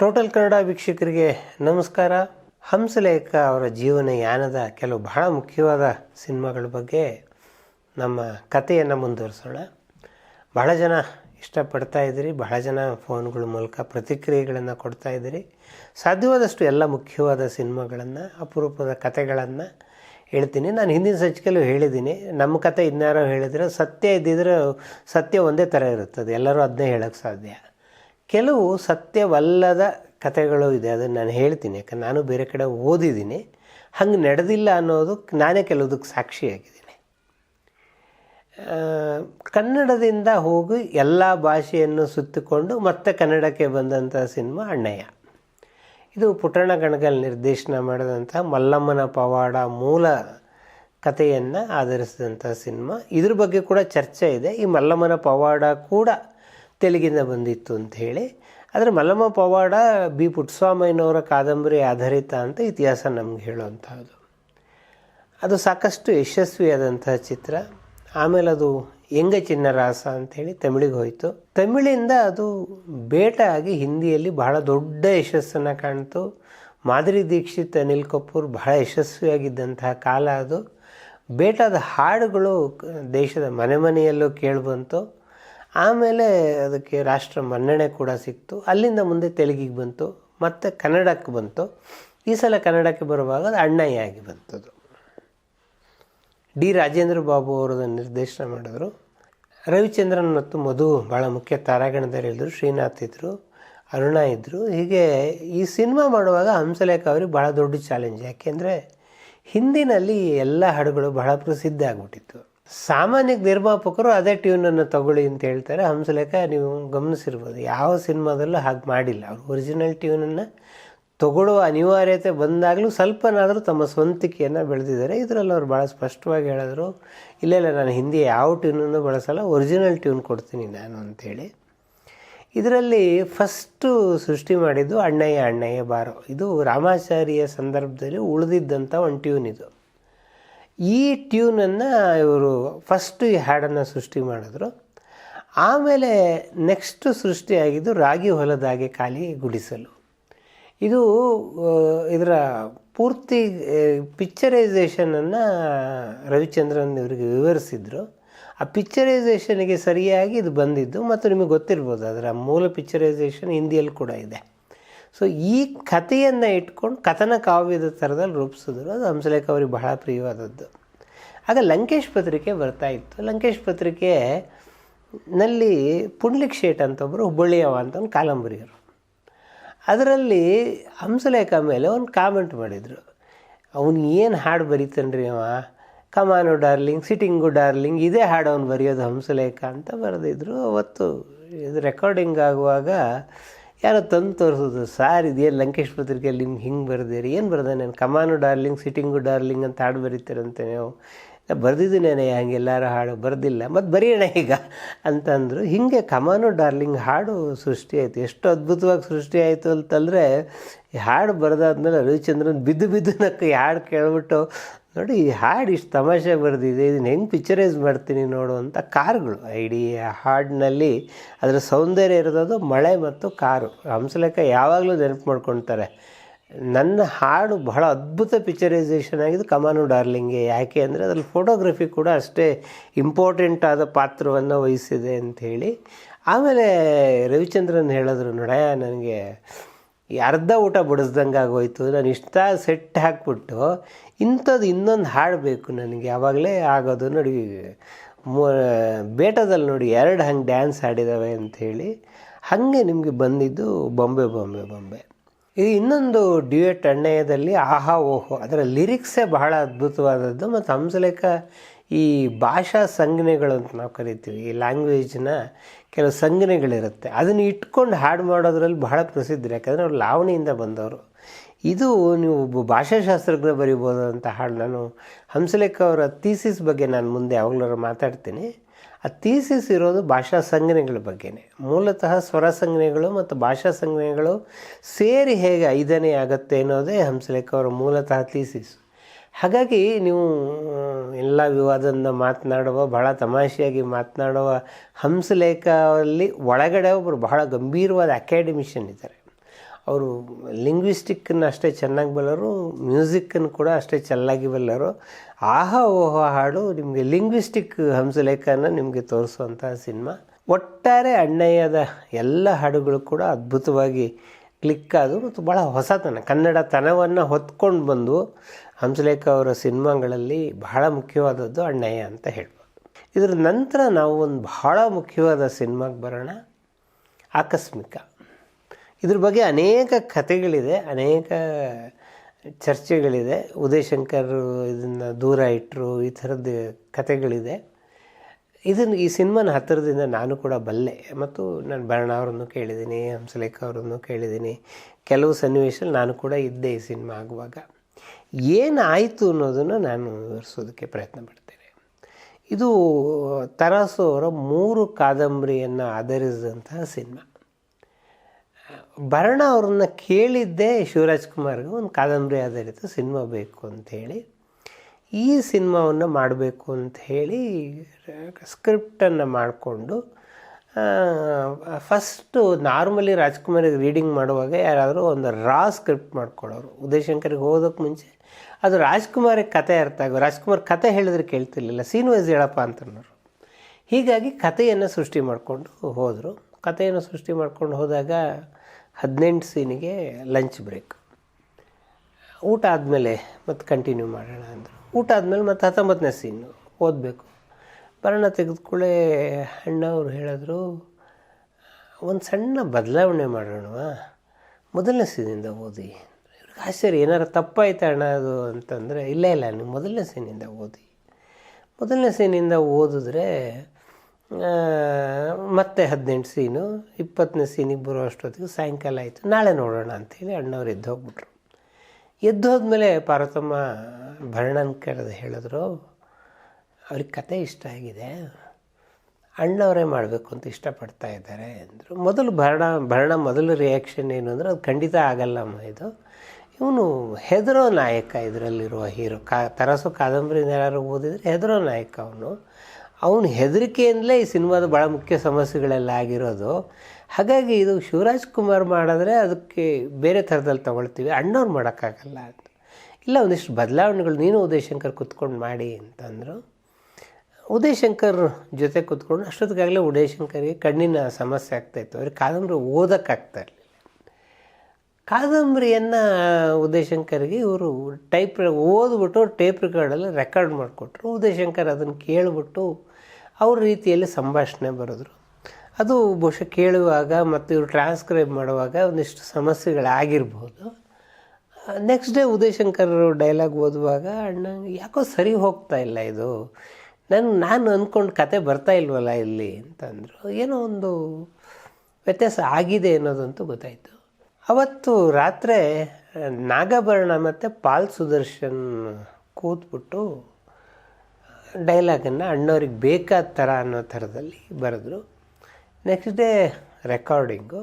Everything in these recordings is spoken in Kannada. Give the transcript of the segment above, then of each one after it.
ಟೋಟಲ್ ಕನ್ನಡ ವೀಕ್ಷಕರಿಗೆ ನಮಸ್ಕಾರ. ಹಂಸಲೇಖ ಅವರ ಜೀವನ ಯಾನದ ಕೆಲವು ಬಹಳ ಮುಖ್ಯವಾದ ಸಿನಿಮಾಗಳ ಬಗ್ಗೆ ನಮ್ಮ ಕಥೆಯನ್ನು ಮುಂದುವರಿಸೋಣ. ಬಹಳ ಜನ ಇಷ್ಟಪಡ್ತಾ ಇದ್ದೀರಿ ಬಹಳ ಜನ ಫೋನ್ಗಳ ಮೂಲಕ ಪ್ರತಿಕ್ರಿಯೆಗಳನ್ನು ಕೊಡ್ತಾ ಇದ್ದೀರಿ ಸಾಧ್ಯವಾದಷ್ಟು ಎಲ್ಲ ಮುಖ್ಯವಾದ ಸಿನಿಮಾಗಳನ್ನು, ಅಪರೂಪದ ಕಥೆಗಳನ್ನು ಹೇಳ್ತೀನಿ. ನಾನು ಹಿಂದಿನ ಸಂಚಿಕೆಯಲ್ಲೂ ಹೇಳಿದ್ದೀನಿ. ನಮ್ಮ ಕತೆ ಇನ್ನಾರೋ ಹೇಳಿದರೆ ಸತ್ಯ ಇದ್ದಿದ್ರೆ ಸತ್ಯ ಒಂದೇ ಥರ ಇರುತ್ತದೆ. ಎಲ್ಲರೂ ಅದನ್ನೇ ಹೇಳೋಕ್ಕೆ ಸಾಧ್ಯ. ಕೆಲವು ಸತ್ಯವಲ್ಲದ ಕಥೆಗಳು ಇದೆ, ಅದನ್ನು ನಾನು ಹೇಳ್ತೀನಿ. ಯಾಕಂದ್ರೆ ನಾನು ಬೇರೆ ಕಡೆ ಓದಿದ್ದೀನಿ. ಹಂಗೆ ನಡೆದಿಲ್ಲ ಅನ್ನೋದು ನಾನೇ ಕೆಲವುದಕ್ಕೆ ಸಾಕ್ಷಿಯಾಗಿದ್ದೀನಿ. ಕನ್ನಡದಿಂದ ಹೋಗಿ ಎಲ್ಲ ಭಾಷೆಯನ್ನು ಸುತ್ತಿಕೊಂಡು ಮತ್ತೆ ಕನ್ನಡಕ್ಕೆ ಬಂದಂಥ ಸಿನಿಮಾ ಅಣ್ಣಯ್ಯ. ಇದು ಪುಟ್ಟಣ ಗಣಗಲ್ ನಿರ್ದೇಶನ ಮಾಡಿದಂಥ ಮಲ್ಲಮ್ಮನ ಪವಾಡ ಮೂಲ ಕಥೆಯನ್ನು ಆಧರಿಸಿದಂಥ ಸಿನಿಮಾ. ಇದ್ರ ಬಗ್ಗೆ ಕೂಡ ಚರ್ಚೆ ಇದೆ. ಈ ಮಲ್ಲಮ್ಮನ ಪವಾಡ ಕೂಡ ತೆಲುಗಿಂದ ಬಂದಿತ್ತು ಅಂತ ಹೇಳಿ, ಆದರೆ ಮಲ್ಲಮ್ಮ ಪವಾಡ, ಬಿ. ಪುಟ್ಟಸ್ವಾಮಯ್ಯನವರ ಕಾದಂಬರಿ ಆಧಾರಿತ ಅಂತ ಇತಿಹಾಸ ನಮ್ಗೆ ಹೇಳುವಂಥದ್ದು ಅದು ಸಾಕಷ್ಟು ಯಶಸ್ವಿಯಾದಂತಹ ಚಿತ್ರ. ಆಮೇಲೆ ಅದು ಎಂಗ ಚಿನ್ನರಾಸ ಅಂಥೇಳಿ ತಮಿಳಿಗೆ ಹೋಯಿತು. ತಮಿಳಿಂದ ಅದು ಬೇಟ ಆಗಿ ಹಿಂದಿಯಲ್ಲಿ ಬಹಳ ದೊಡ್ಡ ಯಶಸ್ಸನ್ನು ಕಾಣ್ತು. ಮಾದರಿ ದೀಕ್ಷಿತ್, ಅನಿಲ್ ಕಪೂರ್ ಬಹಳ ಯಶಸ್ವಿಯಾಗಿದ್ದಂತಹ ಕಾಲ ಅದು. ಬೇಟಾದ ಹಾಡುಗಳು ದೇಶದ ಮನೆ ಮನೆಯಲ್ಲೂ ಕೇಳಿಬಂತು. ಆಮೇಲೆ ಅದಕ್ಕೆ ರಾಷ್ಟ್ರ ಮನ್ನಣೆ ಕೂಡ ಸಿಕ್ತು. ಅಲ್ಲಿಂದ ಮುಂದೆ ತೆಲುಗಿಗೆ ಬಂತು, ಮತ್ತು ಕನ್ನಡಕ್ಕೆ ಬಂತು. ಈ ಸಲ ಕನ್ನಡಕ್ಕೆ ಬರುವಾಗ ಅದು ಅಣ್ಣಯ್ಯ ಆಗಿ ಬಂತದು. ಡಿ ರಾಜೇಂದ್ರ ಬಾಬು ಅವರದನ್ನು ನಿರ್ದೇಶನ ಮಾಡಿದ್ರು. ರವಿಚಂದ್ರನ್ ಮತ್ತು ಮಧು ಭಾಳ ಮುಖ್ಯ ತಾರಾಗಣದಲ್ಲಿದ್ದರು ಶ್ರೀನಾಥ್ ಇದ್ದರು ಅರುಣ ಇದ್ದರು ಹೀಗೆ ಈ ಸಿನಿಮಾ ಮಾಡುವಾಗ ಹಂಸಲೇಖ ಅವ್ರಿಗೆ ಭಾಳ ದೊಡ್ಡ ಚಾಲೆಂಜ್ ಯಾಕೆಂದರೆ ಹಿಂದಿನಲ್ಲಿ ಎಲ್ಲ ಹಾಡುಗಳು ಬಹಳ ಪ್ರಸಿದ್ಧ ಆಗಿಬಿಟ್ಟಿತ್ತು. ಸಾಮಾನ್ಯ ನಿರ್ಮಾಪಕರು ಅದೇ ಟ್ಯೂನನ್ನು ತಗೊಳ್ಳಿ ಅಂತ ಹೇಳ್ತಾರೆ. ಹಂಸಲೇಖ, ನೀವು ಗಮನಿಸಿರ್ಬೋದು. ಯಾವ ಸಿನಿಮಾದಲ್ಲೂ ಹಾಗೆ ಮಾಡಿಲ್ಲ. ಅವರು ಒರಿಜಿನಲ್ ಟ್ಯೂನನ್ನು ತಗೊಳ್ಳುವ ಅನಿವಾರ್ಯತೆ ಬಂದಾಗಲೂ ಸ್ವಲ್ಪನಾದರೂ ತಮ್ಮ ಸ್ವಂತಿಕೆಯನ್ನು ಬೆಳೆದಿದ್ದಾರೆ. ಇದರಲ್ಲಿ ಅವರು ಭಾಳ ಸ್ಪಷ್ಟವಾಗಿ ಹೇಳಿದ್ರು, ಇಲ್ಲ ಇಲ್ಲ, ನಾನು ಹಿಂದಿ ಯಾವ ಟ್ಯೂನನ್ನು ಬಳಸಲ್ಲ ಒರಿಜಿನಲ್ ಟ್ಯೂನ್ ಕೊಡ್ತೀನಿ ನಾನು ಅಂಥೇಳಿ ಇದರಲ್ಲಿ ಫಸ್ಟು ಸೃಷ್ಟಿ ಮಾಡಿದ್ದು ಅಣ್ಣಯ್ಯ ಅಣ್ಣಯ್ಯ ಬಾರೋ. ಇದು ರಾಮಾಚಾರಿಯ ಸಂದರ್ಭದಲ್ಲಿ ಉಳಿದಿದ್ದಂಥ ಒಂದು ಟ್ಯೂನ್ ಇದು. ಈ ಟ್ಯೂನನ್ನು ಇವರು ಫಸ್ಟ್ ಈ ಹಾಡನ್ನು ಸೃಷ್ಟಿ ಮಾಡಿದ್ರು. ಆಮೇಲೆ ನೆಕ್ಸ್ಟ್ ಸೃಷ್ಟಿಯಾಗಿದ್ದು ರಾಗಿ ಹೊಲದಾಗೆ ಖಾಲಿ ಗುಡಿಸಲು. ಇದು ಇದರ ಪೂರ್ತಿ ಪಿಕ್ಚರೈಸೇಷನನ್ನು ರವಿಚಂದ್ರನ್ ಇವರಿಗೆ ವಿವರಿಸಿದ್ರು. ಆ ಪಿಕ್ಚರೈಸೇಷನ್ಗೆ ಸರಿಯಾಗಿ ಇದು ಬಂದಿದ್ದು, ಮತ್ತು ನಿಮಗೆ ಗೊತ್ತಿರ್ಬೋದು, ಅದರ ಮೂಲ ಪಿಕ್ಚರೈಸೇಷನ್ ಹಿಂದಿಯಲ್ಲಿ ಕೂಡ ಇದೆ. ಸೊ ಈ ಕಥೆಯನ್ನು ಇಟ್ಕೊಂಡು ಕಥನ ಕಾವ್ಯದ ಥರದಲ್ಲಿ ರೂಪಿಸಿದ್ರು. ಅದು ಹಂಸಲೇಖ ಅವ್ರಿಗೆ ಬಹಳ ಪ್ರಿಯವಾದದ್ದು. ಆಗ ಲಂಕೇಶ್ ಪತ್ರಿಕೆ ಬರ್ತಾ ಇತ್ತು. ಲಂಕೇಶ್ ಪತ್ರಿಕೆ ನಲ್ಲಿ ಪುಂಡ್ಲಿಕ್ ಶೇಟ್ ಅಂತ ಒಬ್ಬರು ಹುಬ್ಬಳ್ಳಿಯವ ಅಂತ ಒಂದು ಕಾಲಂಬರಿಯರು. ಅದರಲ್ಲಿ ಹಂಸಲೇಖ ಮೇಲೆ ಒಂದು ಕಾಮೆಂಟ್ ಮಾಡಿದರು. ಅವನು ಏನು ಹಾಡು ಬರೀತಾನ್ರಿ ಅವ? ಕಮಾನು ಡಾರ್ಲಿಂಗ್ ಸಿಟ್ಟಿಂಗು ಡಾರ್ಲಿಂಗ್ ಇದೇ ಹಾಡು ಅವ್ನು ಬರೆಯೋದು ಹಂಸಲೇಖ ಅಂತ ಬರೆದಿದ್ರು. ಅವತ್ತು ಇದು ರೆಕಾರ್ಡಿಂಗ್ ಆಗುವಾಗ ಯಾರೋ ತಂದು ತೋರಿಸೋದು, ಸಾರ್ ಇದೆಯಾ ಲಂಕೇಶ್ ಪತ್ರಿಕೆಯಲ್ಲಿ ನಿಮ್ಗೆ ಹಿಂಗೆ ಬರೆದಿರಿ ಏನು ಬರ್ದೆ ನಾನು? ಕಮಾನು ಡಾರ್ಲಿಂಗ್ ಸಿಟಿಂಗು ಡಾರ್ಲಿಂಗ್ ಅಂತ ಹಾಡು ಬರೀತೀರಂತೆ ನೀವು. ಬರೆದಿದ್ದೀನೇನೆ ಹಂಗೆಲ್ಲಾರು ಹಾಡು, ಬರೆದಿಲ್ಲ. ಮತ್ತು ಬರೆಯೋಣ ಈಗ? ಅಂತಂದರು. ಹೀಗೆ ಕಮಾನು ಡಾರ್ಲಿಂಗ್ ಹಾಡು ಸೃಷ್ಟಿ ಆಯಿತು. ಎಷ್ಟು ಅದ್ಭುತವಾಗಿ ಸೃಷ್ಟಿ ಆಯಿತು ಅಂತಂದರೆ ಹಾಡು ಬರೆದಾದ್ಮೇಲೆ ರವಿಚಂದ್ರನ್ ಬಿದ್ದು ಬಿದ್ದು ನಕ್ಕ ಹಾಡು ಕೇಳ್ಬಿಟ್ಟು ನೋಡಿ, ಈ ಹಾಡು ಇಷ್ಟು ತಮಾಷೆ ಬರೆದಿದೆ. ಇದನ್ನು ಹೆಂಗೆ ಪಿಕ್ಚರೈಸ್ ಮಾಡ್ತೀನಿ ನೋಡು ಅಂತ ಕಾರ್ಗಳು. ಇಡೀ ಹಾಡಿನಲ್ಲಿ ಅದರ ಸೌಂದರ್ಯ ಇರೋದು ಮಳೆ ಮತ್ತು ಕಾರು. ಹಂಸಲೇಖ ಯಾವಾಗಲೂ ನೆನಪು ಮಾಡ್ಕೊಳ್ತಾರೆ ನನ್ನ ಹಾಡು ಬಹಳ ಅದ್ಭುತ ಪಿಕ್ಚರೈಸೇಷನ್ ಆಗಿದ್ದು ಕಮಾನು ಡಾರ್ಲಿಂಗೆ ಯಾಕೆ ಅಂದರೆ ಅದ್ರಲ್ಲಿ ಫೋಟೋಗ್ರಫಿ ಕೂಡ ಅಷ್ಟೇ ಇಂಪಾರ್ಟೆಂಟ್ ಆದ ಪಾತ್ರವನ್ನು ವಹಿಸಿದೆ ಅಂಥೇಳಿ ಆಮೇಲೆ ರವಿಚಂದ್ರನ್ ಹೇಳಿದ್ರು, ನೋಡಯ್ಯ, ನನಗೆ ಈ ಅರ್ಧ ಊಟ ಬಡಿಸ್ದಂಗೆ ಆಗೋಯ್ತು, ನಾನು ಇಷ್ಟ ಸೆಟ್ ಹಾಕ್ಬಿಟ್ಟು ಇಂಥದ್ದು ಇನ್ನೊಂದು ಹಾಡು ಬೇಕು ನನಗೆ ಯಾವಾಗಲೇ ಆಗೋದು ನೋಡಿ ಬೇಟದಲ್ಲಿ ನೋಡಿ ಎರಡು ಹಂಗೆ ಡ್ಯಾನ್ಸ್ ಆಡಿದ್ದಾವೆ ಅಂಥೇಳಿ ಹಾಗೆ ನಿಮಗೆ ಬಂದಿದ್ದು ಬೊಂಬೆ ಬೊಂಬೆ ಬೊಂಬೆ. ಇದು ಇನ್ನೊಂದು ಡ್ಯೂಯೆಟ್ ಅಣ್ಣಯ್ಯದಲ್ಲಿ ಆಹಾ ಓಹೋ, ಅದರ ಲಿರಿಕ್ಸೇ ಬಹಳ ಅದ್ಭುತವಾದದ್ದು, ಮತ್ತು ಹಂಸಲೇಖ ಈ ಭಾಷಾ ಸಂಜ್ಞೆಗಳು ಅಂತ ನಾವು ಕರಿತೀವಿ, ಈ ಲ್ಯಾಂಗ್ವೇಜ್ನ ಕೆಲವು ಸಂಜ್ಞೆಗಳಿರುತ್ತೆ. ಅದನ್ನು ಇಟ್ಕೊಂಡು ಹಾಡು ಮಾಡೋದ್ರಲ್ಲಿ ಬಹಳ ಪ್ರಸಿದ್ಧರು. ಯಾಕಂದರೆ ಅವ್ರು ಲಾವಣಿಯಿಂದ ಬಂದವರು. ಇದು ನೀವು ಒಬ್ಬ ಭಾಷಾಶಾಸ್ತ್ರಜ್ಞ ಬರಿಬೋದು ಅಂತ ಹಾಡು ನಾನು ಹಂಸಲೇಖ ಅವರ ಥೀಸಿಸ್ ಬಗ್ಗೆ ನಾನು ಮುಂದೆ ಯಾವಾಗಲೂ ಮಾತಾಡ್ತೀನಿ. ಆ ಥೀಸಿಸ್ ಇರೋದು ಭಾಷಾ ಸಂಜ್ಞೆಗಳ ಬಗ್ಗೆನೇ. ಮೂಲತಃ ಸ್ವರ ಸಂಜ್ಞೆಗಳು ಮತ್ತು ಭಾಷಾ ಸಂಜ್ಞೆಗಳು ಸೇರಿ ಹೇಗೆ ಐದನೇ ಆಗುತ್ತೆ ಅನ್ನೋದೇ ಹಂಸಲೇಖ ಅವರ ಮೂಲತಃ ಥೀಸಿಸ್ ಹಾಗಾಗಿ ನೀವು ಎಲ್ಲ ವಿವಾದದಿಂದ ಮಾತನಾಡುವ, ಬಹಳ ತಮಾಷೆಯಾಗಿ ಮಾತನಾಡುವ ಹಂಸಲೇಖಲ್ಲಿ ಒಳಗಡೆ ಒಬ್ಬರು ಬಹಳ ಗಂಭೀರವಾದ ಅಕಾಡೆಮಿಷಿಯನ್ ಇದ್ದಾರೆ. ಅವರು ಲಿಂಗ್ವಿಸ್ಟಿಕ್ಕನ್ನು ಅಷ್ಟೇ ಚೆನ್ನಾಗಿ ಬಲ್ಲರು ಮ್ಯೂಸಿಕ್ಕನ್ನು ಕೂಡ ಅಷ್ಟೇ ಚೆನ್ನಾಗಿ ಬಲ್ಲರು ಆಹಾ ಓಹೋ ಹಾಡು ನಿಮಗೆ ಲಿಂಗ್ವಿಸ್ಟಿಕ್ ಹಂಸಲೇಖನ ನಿಮಗೆ ತೋರಿಸುವಂಥ ಸಿನಿಮಾ. ಒಟ್ಟಾರೆ ಅಣ್ಣಯ್ಯದ ಎಲ್ಲ ಹಾಡುಗಳು ಕೂಡ ಅದ್ಭುತವಾಗಿ ಕ್ಲಿಕ್ ಮತ್ತು ಭಾಳ ಹೊಸತನ ಕನ್ನಡತನವನ್ನು ಹೊತ್ಕೊಂಡು ಬಂದು ಹಂಸಲೇಖ ಅವರ ಸಿನಿಮಾಗಳಲ್ಲಿ ಬಹಳ ಮುಖ್ಯವಾದದ್ದು ಅಣ್ಣಯ್ಯ ಅಂತ ಹೇಳ್ಬೋದು. ಇದರ ನಂತರ ನಾವು ಒಂದು ಬಹಳ ಮುಖ್ಯವಾದ ಸಿನಿಮಾಗೆ ಬರೋಣ, ಆಕಸ್ಮಿಕ. ಇದ್ರ ಬಗ್ಗೆ ಅನೇಕ ಕಥೆಗಳಿದೆ, ಅನೇಕ ಚರ್ಚೆಗಳಿದೆ. ಉದಯಶಂಕರ್ ಇದನ್ನು ದೂರ ಇಟ್ಟರು ಈ ಥರದ ಕಥೆಗಳಿದೆ. ಇದನ್ನು ಈ ಸಿನಿಮಾನ ಹತ್ತಿರದಿಂದ ನಾನು ಕೂಡ ಬಲ್ಲೆ. ಮತ್ತು ನಾನು ಭರಣ ಅವರನ್ನು ಕೇಳಿದ್ದೀನಿ, ಹಂಸಲೇಖ ಅವರನ್ನು ಕೇಳಿದ್ದೀನಿ. ಕೆಲವು ಸನ್ನಿವೇಶದಲ್ಲಿ ನಾನು ಕೂಡ ಇದ್ದೆ ಈ ಸಿನಿಮಾ ಆಗುವಾಗ. ಏನಾಯಿತು ಅನ್ನೋದನ್ನು ನಾನು ವಿವರಿಸೋದಕ್ಕೆ ಪ್ರಯತ್ನ ಪಡ್ತೇನೆ. ಇದು ತರಾಸು ಅವರ ಮೂರು ಕಾದಂಬರಿಯನ್ನು ಆಧರಿಸಿದಂತಹ ಸಿನಿಮಾ. ಭರಣ ಅವ್ರನ್ನ ಕೇಳಿದ್ದೆ ಶಿವರಾಜ್ಕುಮಾರ್ಗೆ ಒಂದು ಕಾದಂಬರಿ ಆಧಾರಿತ ಸಿನಿಮಾ ಬೇಕು ಅಂಥೇಳಿ ಈ ಸಿನಿಮಾವನ್ನು ಮಾಡಬೇಕು ಅಂತ ಹೇಳಿ ಸ್ಕ್ರಿಪ್ಟನ್ನು ಮಾಡಿಕೊಂಡು ಫಸ್ಟು ನಾರ್ಮಲಿ ರಾಜ್ಕುಮಾರಿಗೆ ರೀಡಿಂಗ್ ಮಾಡುವಾಗ ಯಾರಾದರೂ ಒಂದು ರಾ ಸ್ಕ್ರಿಪ್ಟ್ ಮಾಡ್ಕೊಳ್ಳೋರು ಉದಯಶಂಕರಿಗೆ ಹೋಗೋದಕ್ಕೆ ಮುಂಚೆ ಅದು ರಾಜ್ಕುಮಾರಿಗೆ ಕತೆ ಅರ್ಥ ಆಗೋ ರಾಜ್ಕುಮಾರ್ ಕತೆ ಹೇಳಿದ್ರೆ ಕೇಳ್ತಿರ್ಲಿಲ್ಲ. ಸೀನ್ ವೈಸ್ ಹೇಳಪ್ಪ ಅಂತನವರು ಹೀಗಾಗಿ ಕಥೆಯನ್ನು ಸೃಷ್ಟಿ ಮಾಡಿಕೊಂಡು ಹೋದರು. ಕಥೆಯನ್ನು ಸೃಷ್ಟಿ ಮಾಡ್ಕೊಂಡು ಹೋದಾಗ ಹದಿನೆಂಟು ಸೀನಿಗೆ ಲಂಚ್ ಬ್ರೇಕ್. ಊಟ ಆದಮೇಲೆ ಮತ್ತೆ ಕಂಟಿನ್ಯೂ ಮಾಡೋಣ ಅಂದರು. ಊಟ ಆದಮೇಲೆ ಮತ್ತು ಹತ್ತೊಂಬತ್ತನೇ ಸೀನು ಓದಬೇಕು. ಬರೋಣ ತೆಗೆದುಕೊಳ್ಳೆ ಅಣ್ಣವ್ರು ಹೇಳಿದ್ರು, ಒಂದು ಸಣ್ಣ ಬದಲಾವಣೆ ಮಾಡೋಣವಾ ಮೊದಲನೇ ಸೀನಿಂದ ಓದಿ. ಆಶ್ಚರ್ಯ ಏನಾರು ತಪ್ಪಾಯ್ತು ಅಣ್ಣ ಅದು ಅಂತಂದರೆ, ಇಲ್ಲ ಇಲ್ಲ, ನೀವು ಮೊದಲನೇ ಸೀನಿಂದ ಓದಿ. ಮೊದಲನೇ ಸೀನಿಂದ ಓದಿದ್ರೆ ಮತ್ತೆ ಹದಿನೆಂಟು ಸೀನು, ಇಪ್ಪತ್ತನೇ ಸೀನಿಗೆ ಬರೋ ಅಷ್ಟೊತ್ತಿಗೆ ಸಾಯಂಕಾಲ ಆಯಿತು, ನಾಳೆ ನೋಡೋಣ ಅಂತೇಳಿ ಅಣ್ಣವ್ರು ಎದ್ದು ಹೋಗ್ಬಿಟ್ರು. ಎದ್ದು ಹೋದ್ಮೇಲೆ ಪಾರ್ವತಮ್ಮ ಭರಣನ ಕರೆದು ಹೇಳಿದ್ರು, ಅವ್ರಿಗೆ ಕತೆ ಇಷ್ಟ ಆಗಿದೆ, ಅಣ್ಣವರೇ ಮಾಡಬೇಕು ಅಂತ ಇಷ್ಟಪಡ್ತಾ ಇದ್ದಾರೆ ಅಂದರು. ಮೊದಲು ಭರಣ ಭರಣ ಮೊದಲು ರಿಯಾಕ್ಷನ್ ಏನು ಅಂದರೆ, ಅದು ಖಂಡಿತ ಆಗಲ್ಲಮ್ಮ ಇದು. ಇವನು ಹೆದರೋ ನಾಯಕ ಇದರಲ್ಲಿರುವ ಹೀರೋ. ಕಾ, ತರಸು ಕಾದಂಬರಿ ಯಾರು ಓದಿದರೆ ಹೆದರೋ ನಾಯಕ ಅವನು. ಅವನು ಹೆದರಿಕೆಯಿಂದಲೇ ಈ ಸಿನಿಮಾದ ಭಾಳ ಮುಖ್ಯ ಸಮಸ್ಯೆಗಳೆಲ್ಲ ಆಗಿರೋದು. ಹಾಗಾಗಿ ಇದು ಶಿವರಾಜ್ ಕುಮಾರ್ ಮಾಡಿದ್ರೆ ಅದಕ್ಕೆ ಬೇರೆ ಥರದಲ್ಲಿ ತೊಗೊಳ್ತೀವಿ. ಅಣ್ಣವ್ರು ಮಾಡೋಕ್ಕಾಗಲ್ಲ ಅಂತ. ಇಲ್ಲ, ಒಂದಿಷ್ಟು ಬದಲಾವಣೆಗಳು, ನೀನು ಉದಯಶಂಕರ್ ಕುತ್ಕೊಂಡು ಮಾಡಿ ಅಂತಂದರು. ಉದಯಶಂಕರ್ ಜೊತೆ ಕುತ್ಕೊಂಡು ಅಷ್ಟೊತ್ತಿಗಾಗಲೇ ಉದಯಶಂಕರ್ಗೆ ಕಣ್ಣಿನ ಸಮಸ್ಯೆ ಆಗ್ತಾಯಿತ್ತು ಅವ್ರಿಗೆ ಕಾದಂಬರಿ ಓದೋಕ್ಕಾಗ್ತಾ ಇರಲಿಲ್ಲ. ಕಾದಂಬರಿಯನ್ನು ಉದಯಶಂಕರ್ಗೆ ಇವರು ಟೈಪ್ ಓದ್ಬಿಟ್ಟು ಟೇಪ್ ರೆಕಾರ್ಡಲ್ಲಿ ರೆಕಾರ್ಡ್ ಮಾಡಿಕೊಟ್ರು. ಉದಯಶಂಕರ್ ಅದನ್ನು ಕೇಳಿಬಿಟ್ಟು ಅವ್ರ ರೀತಿಯಲ್ಲಿ ಸಂಭಾಷಣೆ ಬರೆದ್ರು. ಅದು ಬಹುಶಃ ಕೇಳುವಾಗ ಮತ್ತು ಇವರು ಟ್ರಾನ್ಸ್ಕ್ರೈಬ್ ಮಾಡುವಾಗ ಒಂದಿಷ್ಟು ಸಮಸ್ಯೆಗಳಾಗಿರ್ಬೋದು. ನೆಕ್ಸ್ಟ್ ಡೇ ಉದಯಶಂಕರ್ ಡೈಲಾಗ್ ಓದುವಾಗ, ಅಣ್ಣ, ಯಾಕೋ ಸರಿ ಹೋಗ್ತಾ ಇಲ್ಲ ಇದು? ನಾನು ನಾನು ಅಂದ್ಕೊಂಡು ಕತೆ ಬರ್ತಾ ಇಲ್ವಲ್ಲ ಇಲ್ಲಿ? ಅಂತಂದರು. ಏನೋ ಒಂದು ವ್ಯತ್ಯಾಸ ಆಗಿದೆ ಅನ್ನೋದಂತೂ ಗೊತ್ತಾಯಿತು. ಅವತ್ತು ರಾತ್ರಿ ನಾಗಭರಣ ಮತ್ತು ಪಾಲ್ ಸುದರ್ಶನ್ ಕೂತ್ಬಿಟ್ಟು ಡೈಲಾಗನ್ನು ಅಣ್ಣವ್ರಿಗೆ ಬೇಕಾದ ಥರ ಅನ್ನೋ ಥರದಲ್ಲಿ ಬರೆದ್ರು. ನೆಕ್ಸ್ಟ್ ಡೇ ರೆಕಾರ್ಡಿಂಗು,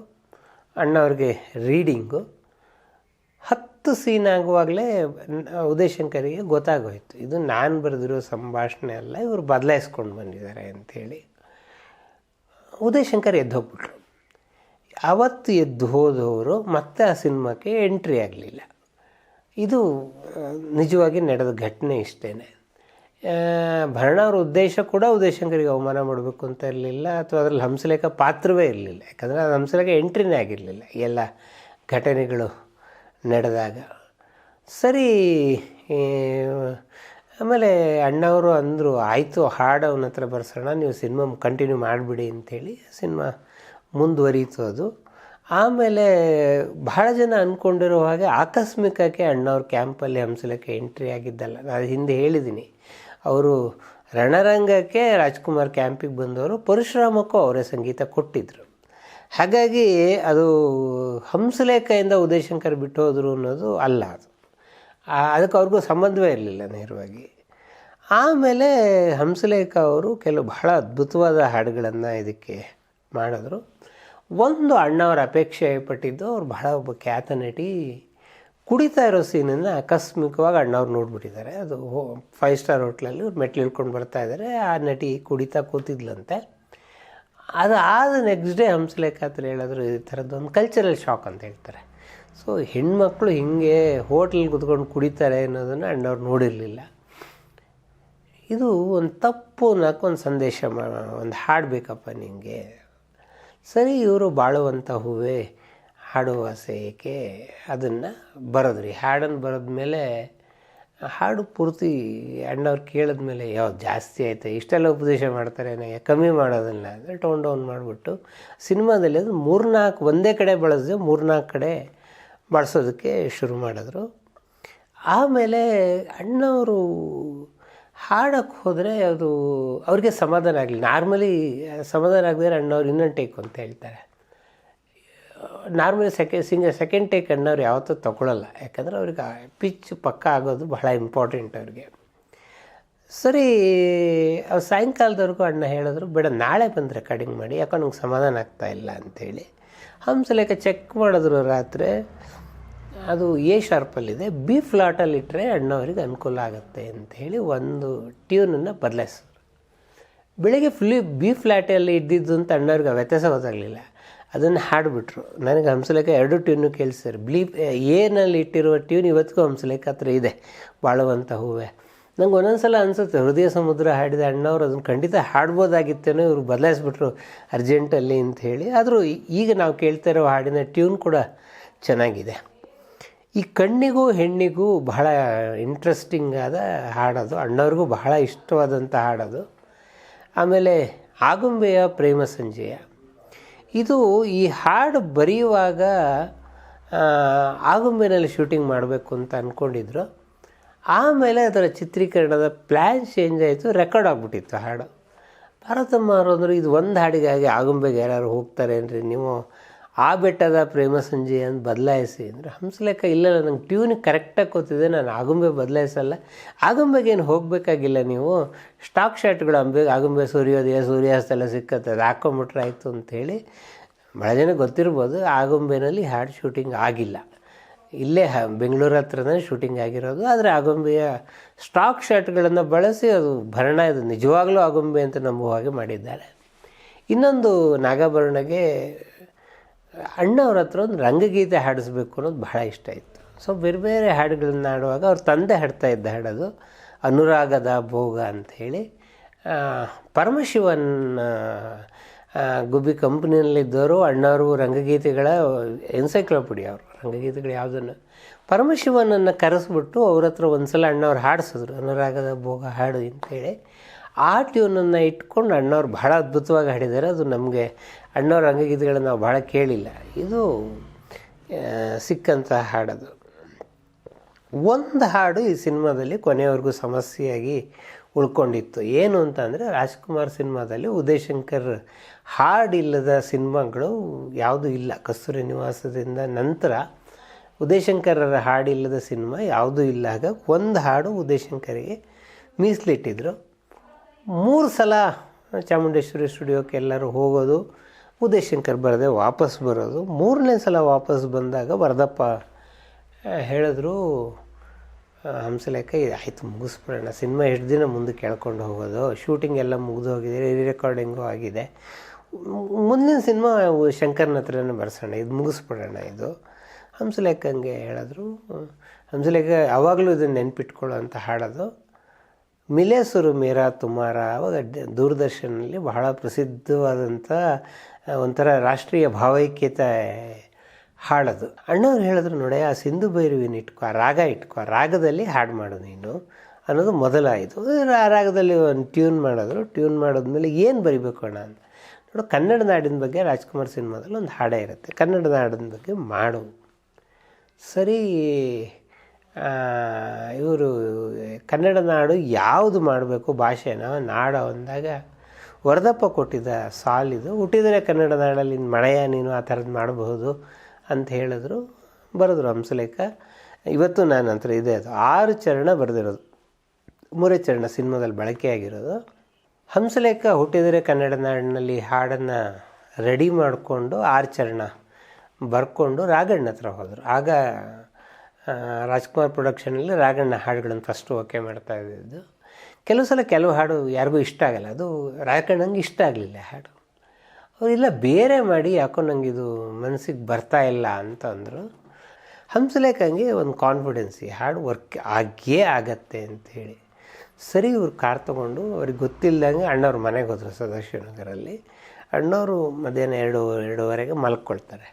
ಅಣ್ಣವ್ರಿಗೆ ರೀಡಿಂಗು. ಹತ್ತು ಸೀನ್ ಆಗುವಾಗಲೇ ಉದಯಶಂಕರಿಗೆ ಗೊತ್ತಾಗೋಯಿತು. ಇದು ನಾನು ಬರೆದಿರೋ ಸಂಭಾಷಣೆ ಅಲ್ಲ, ಇವರು ಬದಲಾಯಿಸ್ಕೊಂಡು ಬಂದಿದ್ದಾರೆ ಅಂಥೇಳಿ. ಉದಯಶಂಕರ್ ಎದ್ದು ಹೋಗ್ಬಿಟ್ರು ಅವತ್ತು ಎದ್ದು ಹೋದವರು ಮತ್ತೆ ಆ ಸಿನಿಮಾಕ್ಕೆ ಎಂಟ್ರಿ ಆಗಲಿಲ್ಲ. ಇದು ನಿಜವಾಗಿ ನಡೆದ ಘಟನೆ ಇಷ್ಟೇ ಭರಣವ್ರ ಉದ್ದೇಶ ಕೂಡ ಉದಯಶಂಕರಿಗೆ ಅವಮಾನ ಮಾಡಬೇಕು ಅಂತ ಇರಲಿಲ್ಲ, ಅಥವಾ ಅದರಲ್ಲಿ ಹಂಸಲೇಖ ಪಾತ್ರವೇ ಇರಲಿಲ್ಲ. ಯಾಕಂದರೆ ಅದು ಹಂಸಲೇಖ ಎಂಟ್ರಿನೇ ಆಗಿರಲಿಲ್ಲ ಎಲ್ಲ ಘಟನೆಗಳು ನಡೆದಾಗ. ಸರಿ ಆಮೇಲೆ ಅಣ್ಣವರು ಅಂದರು, ಆಯಿತು, ಹಾಡು ಅವನ ಹತ್ರ ಬರ್ಸೋಣ, ನೀವು ಸಿನಿಮಾ ಕಂಟಿನ್ಯೂ ಮಾಡಿಬಿಡಿ ಅಂಥೇಳಿ ಸಿನಿಮಾ ಮುಂದುವರಿಯಿತು ಅದು ಆಮೇಲೆ ಬಹಳ ಜನ ಅಂದ್ಕೊಂಡಿರೋ ಹಾಗೆ ಆಕಸ್ಮಿಕಕ್ಕೆ ಅಣ್ಣವ್ರ ಕ್ಯಾಂಪಲ್ಲಿ ಹಂಸಲಕ್ಕೆ ಎಂಟ್ರಿ ಆಗಿದ್ದಲ್ಲ. ನಾನು ಹಿಂದೆ ಹೇಳಿದ್ದೀನಿ. ಅವರು ರಣರಂಗಕ್ಕೆ ರಾಜ್ಕುಮಾರ್ ಕ್ಯಾಂಪಿಗೆ ಬಂದವರು ಪರಶುರಾಮಕ್ಕೂ ಅವರೇ ಸಂಗೀತ ಕೊಟ್ಟಿದ್ದರು ಹಾಗಾಗಿ ಅದು ಹಂಸಲೇಖೆಯಿಂದ ಉದಯಶಂಕರ್ ಬಿಟ್ಟು ಹೋದರು ಅನ್ನೋದು ಅಲ್ಲ ಅದು. ಅದಕ್ಕೆ ಅವ್ರಿಗೂ ಸಂಬಂಧವೇ ಇರಲಿಲ್ಲ ನೇರವಾಗಿ. ಆಮೇಲೆ ಹಂಸಲೇಖ ಅವರು ಕೆಲವು ಬಹಳ ಅದ್ಭುತವಾದ ಹಾಡುಗಳನ್ನು ಇದಕ್ಕೆ ಮಾಡಿದ್ರು. ಒಂದು ಅಣ್ಣವ್ರ ಅಪೇಕ್ಷೆ ಪಟ್ಟಿದ್ದು ಅವ್ರು ಬಹಳ ಒಬ್ಬ ಖ್ಯಾತ ನಟಿ. ಕುಡಿತಾ ಇರೋ ಸೀನನ್ನು ಆಕಸ್ಮಿಕವಾಗಿ ಅಣ್ಣವ್ರು ನೋಡಿಬಿಟ್ಟಿದ್ದಾರೆ. ಅದು ಫೈವ್ ಸ್ಟಾರ್ ಹೋಟ್ಲಲ್ಲಿ ಅವ್ರು ಮೆಟ್ಲು ಇಳ್ಕೊಂಡು ಬರ್ತಾ ಇದ್ದಾರೆ. ಆ ನಟಿ ಕುಡಿತಾ ಕೂತಿದ್ಲಂತೆ. ಅದು ಆದ ನೆಕ್ಸ್ಟ್ ಡೇ ಹಂಸಲೇಖ ಹತ್ರ ಹೇಳಿದ್ರು ಈ ಥರದ್ದು ಒಂದು ಕಲ್ಚರಲ್ ಶಾಕ್ ಅಂತ ಹೇಳ್ತಾರೆ. ಸೊ ಹೆಣ್ಮಕ್ಳು ಹಿಂಗೆ ಹೋಟ್ಲಲ್ಲಿ ಕುತ್ಕೊಂಡು ಕುಡಿತಾರೆ ಅನ್ನೋದನ್ನು ಅಣ್ಣವ್ರು ನೋಡಿರಲಿಲ್ಲ. ಇದು ಒಂದು ತಪ್ಪು ನಾಲ್ಕು ಒಂದು ಸಂದೇಶ ಒಂದು ಹಾಡಬೇಕಪ್ಪ ಬೇಕಪ್ಪ ನಿನಗೆ ಸರಿ, ಇವರು ಬಾಳುವಂಥ ಹೂವೆ, ಹಾಡುವ ಏಕೆ? ಅದನ್ನು ಬರೆದ್ರಿ. ಹಾಡನ್ನು ಬರೆದ್ಮೇಲೆ ಹಾಡು ಪೂರ್ತಿ ಅಣ್ಣವ್ರು ಕೇಳಿದ್ಮೇಲೆ ಯಾವ್ದು ಜಾಸ್ತಿ ಆಯಿತು? ಇಷ್ಟೆಲ್ಲ ಉಪದೇಶ ಮಾಡ್ತಾರೆ ನನಗೆ ಕಮ್ಮಿ ಮಾಡೋದಿಲ್ಲ ಅಂದರೆ ಟೋನ್ ಡೌನ್ ಮಾಡಿಬಿಟ್ಟು, ಸಿನಿಮಾದಲ್ಲಿ ಅದು ಮೂರ್ನಾಲ್ಕು, ಒಂದೇ ಕಡೆ ಬಳಸಿದೆ ಮೂರ್ನಾಲ್ಕು ಕಡೆ ಬಳಸೋದಕ್ಕೆ ಶುರು ಮಾಡಿದ್ರು. ಆಮೇಲೆ ಅಣ್ಣವರು ಹಾಡೋಕ್ಕೆ ಹೋದರೆ ಅದು ಅವ್ರಿಗೆ ಸಮಾಧಾನ ಆಗಲಿ. ನಾರ್ಮಲಿ ಸಮಾಧಾನ ಆಗದೆ ಅಣ್ಣವ್ರು ಇನ್ನೊಂದು ಟೇಕ್ ಅಂತ ಹೇಳ್ತಾರೆ. ನಾರ್ಮಲಿ ಸೆಕೆ ಸಿಂಗರ್ ಸೆಕೆಂಡ್ ಟೇಕ್ ಅಣ್ಣವ್ರು ಯಾವತ್ತೂ ತೊಗೊಳಲ್ಲ. ಯಾಕಂದರೆ ಅವ್ರಿಗೆ ಪಿಚ್ ಪಕ್ಕ ಆಗೋದು ಬಹಳ ಇಂಪಾರ್ಟೆಂಟ್ ಅವ್ರಿಗೆ. ಸರಿ ಅವ್ರು ಸಾಯಂಕಾಲದವರೆಗೂ ಅಣ್ಣ ಹೇಳಿದ್ರು, ಬೇಡ, ನಾಳೆ ಬಂದರೆ ರೆಕಾರ್ಡಿಂಗ್ ಮಾಡಿ. ಯಾಕೋ ನಂಗೆ ಸಮಾಧಾನ ಆಗ್ತಾ ಇಲ್ಲ ಅಂಥೇಳಿ ಹಂಸಲೇಖ ಚೆಕ್ ಮಾಡಿದ್ರು ರಾತ್ರಿ. ಅದು ಎ ಶಾರ್ಪಲ್ಲಿದೆ, ಬಿ ಫ್ಲಾಟಲ್ಲಿ ಇಟ್ಟರೆ ಅಣ್ಣವರಿಗೆ ಅನುಕೂಲ ಆಗುತ್ತೆ ಅಂತ ಹೇಳಿ ಒಂದು ಟ್ಯೂನನ್ನು ಬದಲಾಯಿಸಿದ್ರು. ಬೆಳಿಗ್ಗೆ ಫುಲ್ಲಿ ಬಿ ಫ್ಲ್ಯಾಟಲ್ಲಿ ಇದ್ದಿದ್ದು ಅಂತ ಅಣ್ಣವ್ರಿಗೆ ವ್ಯತ್ಯಾಸ ಗೊತ್ತಾಗಲಿಲ್ಲ. ಅದನ್ನು ಹಾಡಿಬಿಟ್ರು. ನನಗೆ ಹಂಸಲೇಖ ಎರಡು ಟ್ಯೂನು ಕೇಳಿಸ್ತಾರೆ. ಬ್ಲೀ ಏನಲ್ಲಿ ಇಟ್ಟಿರುವ ಟ್ಯೂನ್ ಇವತ್ತಿಗೂ ಹಂಸಲೇಖ ಹತ್ರ ಇದೆ ಬಾಳುವಂಥ ಹೂವೆ. ನಂಗೆ ಒಂದೊಂದು ಸಲ ಅನಿಸುತ್ತೆ, ಹೃದಯ ಸಮುದ್ರ ಹಾಡಿದ ಅಣ್ಣವ್ರು ಅದನ್ನು ಖಂಡಿತ ಹಾಡ್ಬೋದಾಗಿತ್ತೇನೋ ಇವರು ಬದಲಾಯಿಸ್ಬಿಟ್ರು ಅರ್ಜೆಂಟಲ್ಲಿ ಅಂತ ಹೇಳಿ. ಆದರೂ ಈಗ ನಾವು ಕೇಳ್ತಾ ಇರೋ ಹಾಡಿನ ಟ್ಯೂನ್ ಕೂಡ ಚೆನ್ನಾಗಿದೆ. ಈ ಕಣ್ಣಿಗೂ ಹೆಣ್ಣಿಗೂ ಬಹಳ ಇಂಟ್ರೆಸ್ಟಿಂಗ್ ಆದ ಹಾಡೋದು. ಅಣ್ಣವ್ರಿಗೂ ಬಹಳ ಇಷ್ಟವಾದಂಥ ಹಾಡೋದು. ಆಮೇಲೆ ಆಗುಂಬೆಯ ಪ್ರೇಮ ಸಂಜೆಯ. ಇದು ಈ ಹಾಡು ಬರೆಯುವಾಗ ಆಗುಂಬೆನಲ್ಲಿ ಶೂಟಿಂಗ್ ಮಾಡಬೇಕು ಅಂತ ಅಂದ್ಕೊಂಡಿದ್ರು ಆಮೇಲೆ ಅದರ ಚಿತ್ರೀಕರಣದ ಪ್ಲ್ಯಾನ್ ಚೇಂಜ್ ಆಯಿತು ರೆಕಾರ್ಡ್ ಆಗಿಬಿಟ್ಟಿತ್ತು ಹಾಡು. ಭಾರತಮ್ಮ ಅವರು ಅಂದರು, ಇದು ಒಂದು ಹಾಡಿಗಾಗಿ ಆಗುಂಬೆಗೆ ಯಾರು ಹೋಗ್ತಾರೆ ಅಂದರೆ ನೀವು ಆ ಬೆಟ್ಟದ ಪ್ರೇಮ ಸಂಜೆ ಅಂತ ಬದಲಾಯಿಸಿ ಅಂದರೆ ಹಂಸಲೇಖ ಇಲ್ಲ ನಂಗೆ ಟ್ಯೂನ್ ಕರೆಕ್ಟಾಗಿ ಕೂತಿದೆ ನಾನು ಆಗುಂಬೆ ಬದಲಾಯಿಸಲ್ಲ. ಆಗುಂಬೆಗೆ ಏನು ಹೋಗಬೇಕಾಗಿಲ್ಲ ನೀವು? ಸ್ಟಾಕ್ ಶಾಟ್ಗಳು ಅಂಬೆ, ಆಗುಂಬೆ ಸೂರ್ಯೋದಯ, ಸೂರ್ಯಾಸ್ತ ಎಲ್ಲ ಸಿಕ್ಕತ್ತೆ, ಅದು ಹಾಕೊಂಬಿಟ್ರೆ ಆಯಿತು ಅಂಥೇಳಿ ಭಾಳ ಜನ ಗೊತ್ತಿರ್ಬೋದು, ಆಗುಂಬೆನಲ್ಲಿ ಹಾಡು ಶೂಟಿಂಗ್ ಆಗಿಲ್ಲ. ಇಲ್ಲೇ ಬೆಂಗಳೂರು ಹತ್ರನೇ ಶೂಟಿಂಗ್ ಆಗಿರೋದು, ಆದರೆ ಆಗುಂಬೆಯ ಸ್ಟಾಕ್ ಶಾಟ್ಗಳನ್ನು ಬಳಸಿ ಅದು ಭರಣ, ಇದು ನಿಜವಾಗ್ಲೂ ಆಗುಂಬೆ ಅಂತ ನಂಬುವ ಹಾಗೆ ಮಾಡಿದ್ದಾರೆ. ಇನ್ನೊಂದು ನಾಗಾಭರಣಗೆ ಅಣ್ಣವ್ರ ಹತ್ರ ಒಂದು ರಂಗಗೀತೆ ಹಾಡಿಸ್ಬೇಕು ಅನ್ನೋದು ಬಹಳ ಇಷ್ಟ ಇತ್ತು. ಸೊ ಬೇರೆ ಬೇರೆ ಹಾಡುಗಳನ್ನ ಹಾಡುವಾಗ ಅವ್ರ ತಂದೆ ಹಾಡ್ತಾ ಇದ್ದ ಹಾಡೋದು, ಅನುರಾಗದ ಭೋಗ ಅಂಥೇಳಿ ಪರಮಶಿವನ್ ಗುಬ್ಬಿ ಕಂಪ್ನಿಯಲ್ಲಿದ್ದವರು, ಅಣ್ಣವರು ರಂಗಗೀತೆಗಳ ಎನ್ಸೈಕ್ಲೋಪಿಡಿ ಅವರು. ರಂಗಗೀತೆಗಳು ಯಾವುದನ್ನು, ಪರಮಶಿವನನ್ನು ಕರೆಸ್ಬಿಟ್ಟು ಅವ್ರ ಹತ್ರ ಒಂದು ಸಲ ಅಣ್ಣವ್ರು ಹಾಡಿಸಿದ್ರು, ಅನುರಾಗದ ಭೋಗ ಹಾಡು ಅಂತೇಳಿ ಆ ಟ್ಯೂನನ್ನು ಇಟ್ಕೊಂಡು ಅಣ್ಣವ್ರು ಬಹಳ ಅದ್ಭುತವಾಗಿ ಹಾಡಿದ್ದಾರೆ. ಅದು ನಮಗೆ ಅಣ್ಣವ್ರ ರಂಗಗೀತೆಗಳನ್ನು ನಾವು ಭಾಳ ಕೇಳಿಲ್ಲ. ಇದು ಸಿಕ್ಕಂತಹ ಹಾಡದು. ಒಂದು ಹಾಡು ಈ ಸಿನಿಮಾದಲ್ಲಿ ಕೊನೆಯವರೆಗೂ ಸಮಸ್ಯೆಯಾಗಿ ಉಳ್ಕೊಂಡಿತ್ತು. ಏನು ಅಂತ ಅಂದರೆ ರಾಜ್ಕುಮಾರ್ ಸಿನಿಮಾದಲ್ಲಿ ಉದಯಶಂಕರ್ ಹಾಡಿಲ್ಲದ ಸಿನಿಮಾಗಳು ಯಾವುದೂ ಇಲ್ಲ. ಕಸ್ತೂರಿ ನಿವಾಸದಿಂದ ನಂತರ ಉದಯ್ ಶಂಕರರ ಹಾಡಿಲ್ಲದ ಸಿನಿಮಾ ಯಾವುದೂ ಇಲ್ಲ. ಆಗ ಒಂದು ಹಾಡು ಉದಯಶಂಕರಿಗೆ ಮೀಸಲಿಟ್ಟಿದ್ರು. ಮೂರು ಸಲ ಚಾಮುಂಡೇಶ್ವರಿ ಸ್ಟುಡಿಯೋಕ್ಕೆ ಎಲ್ಲರೂ ಹೋಗೋದು ಉದಯ್ ಶಂಕರ್ ಬರದೆ ವಾಪಸ್ ಬರೋದು. ಮೂರನೇ ಸಲ ವಾಪಸ್ ಬಂದಾಗ ವರದಪ್ಪ ಹೇಳಿದ್ರು ಹಂಸಲೇಖ ಆಯಿತು, ಮುಗಿಸ್ಬಿಡೋಣ. ಸಿನಿಮಾ ಎಷ್ಟು ದಿನ ಮುಂದೆ ಕೇಳ್ಕೊಂಡು ಹೋಗೋದು? ಶೂಟಿಂಗ್ ಎಲ್ಲ ಮುಗಿದು ಹೋಗಿದೆ ರೀ ರೆಕಾರ್ಡಿಂಗು ಆಗಿದೆ. ಮುಂದಿನ ಸಿನಿಮಾ ಶಂಕರ್ನ ಹತ್ರನೇ ಬರ್ಸೋಣ, ಇದು ಮುಗಿಸ್ಬಿಡೋಣ ಇದು. ಹಂಸಲೇಖಂಗೆ ಹೇಳಿದ್ರು, ಹಂಸಲೇಖ ಯಾವಾಗಲೂ ಇದನ್ನು ನೆನ್ಪಿಟ್ಕೊಳ್ಳೋ ಅಂತ ಹಾಡೋದು. ಮಿಲೇಸುರು ಮೇರಾ ತುಮಾರ ಅವಾಗ ದೂರದರ್ಶನಲ್ಲಿ ಬಹಳ ಪ್ರಸಿದ್ಧವಾದಂಥ ಒಂಥರ ರಾಷ್ಟ್ರೀಯ ಭಾವೈಕ್ಯತೆ ಹಾಡೋದು. ಅಣ್ಣವ್ರು ಹೇಳಿದ್ರು ನೋಡಿ ಆ ಸಿಂಧು ಭೈರವಿನ ಇಟ್ಕೊ, ಆ ರಾಗ ಇಟ್ಕೊ, ಆ ರಾಗದಲ್ಲಿ ಹಾಡು ಮಾಡು ನೀನು, ಅನ್ನೋದು ಮೊದಲಾಯಿತು. ಆ ರಾಗದಲ್ಲಿ ಒಂದು ಟ್ಯೂನ್ ಮಾಡಿದ್ರು. ಟ್ಯೂನ್ ಮಾಡಿದ್ಮೇಲೆ ಏನು ಬರಿಬೇಕು ಅಣ್ಣ ಅಂತ. ನೋಡು, ಕನ್ನಡ ನಾಡಿನ ಬಗ್ಗೆ ರಾಜ್ಕುಮಾರ್ ಸಿನಿಮಾದಲ್ಲಿ ಒಂದು ಹಾಡೇ ಇರುತ್ತೆ. ಕನ್ನಡ ನಾಡಿನ ಬಗ್ಗೆ ಮಾಡು. ಸರಿ ಇವರು ಕನ್ನಡ ನಾಡು ಯಾವುದು ಮಾಡಬೇಕು ಭಾಷೆನ ನಾಡ ಅಂದಾಗ ವರದಪ್ಪ ಕೊಟ್ಟಿದ್ದ ಸಾಲಿದು ಹುಟ್ಟಿದರೆ ಕನ್ನಡ ನಾಡಲ್ಲಿ ಮಳೆಯ ನೀನು ಆ ಥರದ್ದು ಮಾಡಬಹುದು ಅಂತ ಹೇಳಿದ್ರು. ಬರೆದ್ರು ಹಂಸಲೇಖ. ಇವತ್ತು ನಾನು ನಂತರ ಇದೆ ಅದು. ಆರು ಚರಣ ಬರೆದಿರೋದು. ಮೂರೇ ಚರಣ ಸಿನಿಮಾದಲ್ಲಿ ಬಳಕೆಯಾಗಿರೋದು ಹಂಸಲೇಖ ಹುಟ್ಟಿದರೆ ಕನ್ನಡ ನಾಡಿನಲ್ಲಿ ಹಾಡನ್ನು ರೆಡಿ ಮಾಡಿಕೊಂಡು ಆರು ಚರಣ ಬರ್ಕೊಂಡು ರಾಗಣ್ಣ ಹತ್ರ ಹೋದರು. ಆಗ ರಾಜ್ಕುಮಾರ್ ಪ್ರೊಡಕ್ಷನಲ್ಲಿ ರಾಗಣ್ಣ ಹಾಡುಗಳನ್ನು ಫಸ್ಟು ಓಕೆ ಮಾಡ್ತಾ ಇದ್ದಿದ್ದು. ಕೆಲವು ಸಲ ಕೆಲವು ಹಾಡು ಯಾರಿಗೂ ಇಷ್ಟ ಆಗಲ್ಲ. ಅದು ರಾಘಣ್ಣಂಗೆ ಇಷ್ಟ ಆಗಲಿಲ್ಲ ಹಾಡು. ಅವರಿಲ್ಲ ಬೇರೆ ಮಾಡಿ ಯಾಕೋ ನಂಗೆ ಇದು ಮನಸ್ಸಿಗೆ ಬರ್ತಾ ಇಲ್ಲ ಅಂತ ಅಂದರು ಹಂಸಲೇಖಂಗೆ ಒಂದು ಕಾನ್ಫಿಡೆನ್ಸ್ ಈ ಹಾಡು ವರ್ಕ್ ಆಗೇ ಆಗತ್ತೆ ಅಂತೇಳಿ ಸರಿ, ಇವ್ರು ಕಾರ್ ತೊಗೊಂಡು ಅವ್ರಿಗೆ ಗೊತ್ತಿಲ್ಲದಂಗೆ ಅಣ್ಣವ್ರ ಮನೆಗೆ ಹೋದರು ಸದಾಶಿವನಗರಲ್ಲಿ. ಅಣ್ಣವರು ಮಧ್ಯಾಹ್ನ ಎರಡು, ಎರಡೂವರೆಗೆ ಮಲ್ಕೊಳ್ತಾರೆ.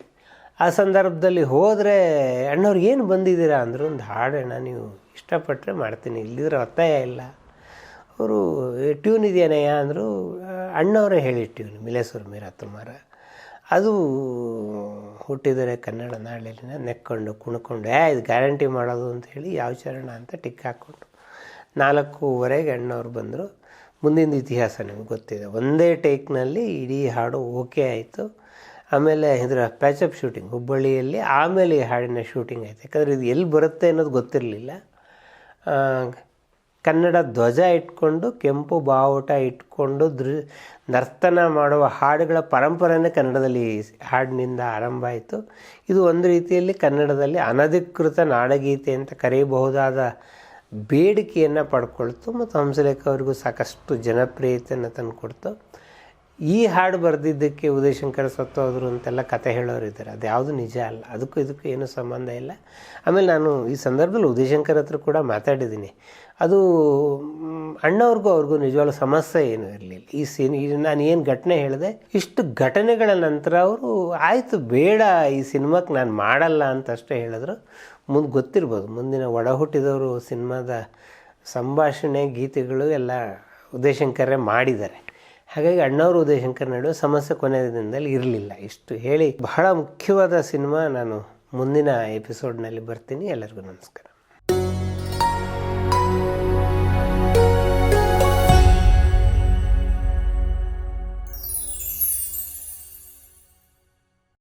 ಆ ಸಂದರ್ಭದಲ್ಲಿ ಹೋದರೆ ಅಣ್ಣವ್ರಿಗೆ ಏನು ಬಂದಿದ್ದೀರಾ ಅಂದರು, ಒಂದು ಹಾಡಣ್ಣ ನೀವು ಇಷ್ಟಪಟ್ಟರೆ ಮಾಡ್ತೀನಿ ಇಲ್ಲಿದ್ರೆ ಒತ್ತಾಯ ಇಲ್ಲ. ಅವರು ಟ್ಯೂನ್ ಇದೆಯೇನಯ್ಯ ಅಂದರು ಅಣ್ಣವರೇ ಹೇಳಿ ಟ್ಯೂನ್ ಮಿಲೇಶ್ವರ ಮೀರಾ ತುಮಾರ ಅದು ಹುಟ್ಟಿದರೆ ಕನ್ನಡ ನಾಳೆಲಿನ ನೆಕ್ಕೊಂಡು, ಕುಣ್ಕೊಂಡು, ಏ, ಇದು ಗ್ಯಾರಂಟಿ ಮಾಡೋದು ಅಂತ ಹೇಳಿ ಯಾವ ಚರಣ ಅಂತ ಟಿಕ್ ಹಾಕ್ಕೊಂಡು. ನಾಲ್ಕೂವರೆಗೆ ಅಣ್ಣವ್ರು ಬಂದರು. ಮುಂದಿನ ಇತಿಹಾಸ ನಿಮ್ಗೆ ಗೊತ್ತಿದೆ. ಒಂದೇ ಟೇಕ್ನಲ್ಲಿ ಇಡೀ ಹಾಡು ಓಕೆ ಆಯಿತು. ಆಮೇಲೆ ಇದರ ಪ್ಯಾಚಪ್ ಶೂಟಿಂಗ್ ಹುಬ್ಬಳ್ಳಿಯಲ್ಲಿ ಆಮೇಲೆ ಈ ಹಾಡಿನ ಶೂಟಿಂಗ್ ಆಯಿತು ಯಾಕಂದರೆ ಇದು ಎಲ್ಲಿ ಬರುತ್ತೆ ಅನ್ನೋದು ಗೊತ್ತಿರಲಿಲ್ಲ. ಕನ್ನಡ ಧ್ವಜ ಇಟ್ಕೊಂಡು, ಕೆಂಪು ಬಾವುಟ ಇಟ್ಕೊಂಡು, ದೃ, ನರ್ತನ ಮಾಡುವ ಹಾಡುಗಳ ಪರಂಪರೆಯೇ ಕನ್ನಡದಲ್ಲಿ ಹಾಡಿನಿಂದ ಆರಂಭ ಆಯಿತು. ಇದು ಒಂದು ರೀತಿಯಲ್ಲಿ ಕನ್ನಡದಲ್ಲಿ ಅನಧಿಕೃತ ನಾಡಗೀತೆ ಅಂತ ಕರೆಯಬಹುದಾದ ಬೇಡಿಕೆಯನ್ನು ಪಡ್ಕೊಳ್ತು. ಮತ್ತು ಹಂಸಲೇಖ ಅವರಿಗೂ ಸಾಕಷ್ಟು ಜನಪ್ರಿಯತೆಯನ್ನು ತಂದುಕೊಡ್ತು. ಈ ಹಾಡು ಬರೆದಿದ್ದಕ್ಕೆ ಉದಯಶಂಕರ್ ಸತ್ತೋದ್ರು ಅಂತೆಲ್ಲ ಕತೆ ಹೇಳೋರು ಇದ್ದಾರೆ. ಅದು ಯಾವುದು ನಿಜ ಅಲ್ಲ. ಅದಕ್ಕೂ ಇದಕ್ಕೂ ಏನೂ ಸಂಬಂಧ ಇಲ್ಲ. ಆಮೇಲೆ ನಾನು ಈ ಸಂದರ್ಭದಲ್ಲಿ ಉದಯಶಂಕರ್ ಹತ್ರ ಕೂಡ ಮಾತಾಡಿದ್ದೀನಿ. ಅದು ಅಣ್ಣವ್ರಿಗೂ ಅವ್ರಿಗೂ ನಿಜವಾಗ್ಲೂ ಸಮಸ್ಯೆ ಏನು ಇರಲಿಲ್ಲ. ಈ ಸಿನ್ ನಾನು ಏನು ಘಟನೆ ಹೇಳಿದೆ, ಇಷ್ಟು ಘಟನೆಗಳ ನಂತರ ಅವರು, ಆಯಿತು, ಬೇಡ, ಈ ಸಿನಿಮಾಕ್ಕೆ ನಾನು ಮಾಡಲ್ಲ ಅಂತ ಅಷ್ಟೇ ಹೇಳಿದ್ರು. ಮುಂದೆ ಗೊತ್ತಿರ್ಬೋದು, ಮುಂದಿನ ಒಡ ಹುಟ್ಟಿದವರು ಸಿನಿಮಾದ ಸಂಭಾಷಣೆ, ಗೀತೆಗಳು ಎಲ್ಲ ಉದಯಶಂಕರೇ ಮಾಡಿದ್ದಾರೆ. ಹಾಗಾಗಿ ಅಣ್ಣವರು ಉದಯಶಂಕರ್ ನಡುವೆ ಸಮಸ್ಯೆ ಕೊನೆಯ ದಿನದಲ್ಲಿ ಇರಲಿಲ್ಲ. ಇಷ್ಟು ಹೇಳಿ ಬಹಳ ಮುಖ್ಯವಾದ ಸಿನಿಮಾ ನಾನು ಮುಂದಿನ ಎಪಿಸೋಡ್ನಲ್ಲಿ ಬರ್ತೀನಿ. ಎಲ್ಲರಿಗೂ ನಮಸ್ಕಾರ.